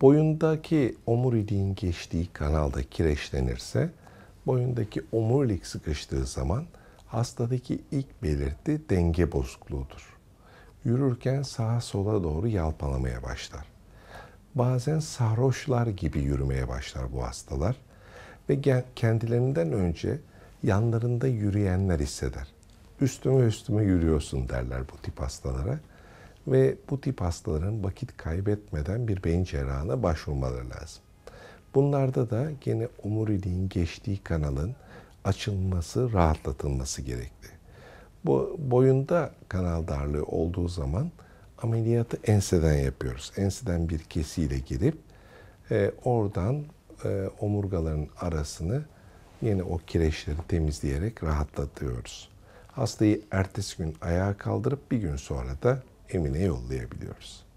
Boyundaki omuriliğin geçtiği kanalda kireçlenirse boyundaki omurilik sıkıştığı zaman hastadaki ilk belirti denge bozukluğudur. Yürürken sağa sola doğru yalpalamaya başlar. Bazen sarhoşlar gibi yürümeye başlar bu hastalar ve kendilerinden önce yanlarında yürüyenler hisseder. Üstüme üstüme yürüyorsun derler bu tip hastalara. Ve bu tip hastaların vakit kaybetmeden bir beyin cerrahına başvurmaları lazım. Bunlarda da gene omuriliğin geçtiği kanalın açılması, rahatlatılması gerekli. Bu boyunda kanal darlığı olduğu zaman ameliyatı enseden yapıyoruz. Enseden bir kesiyle girip e, oradan e, omurgaların arasını yine o kireçleri temizleyerek rahatlatıyoruz. Hastayı ertesi gün ayağa kaldırıp bir gün sonra da evine yollayabiliyoruz.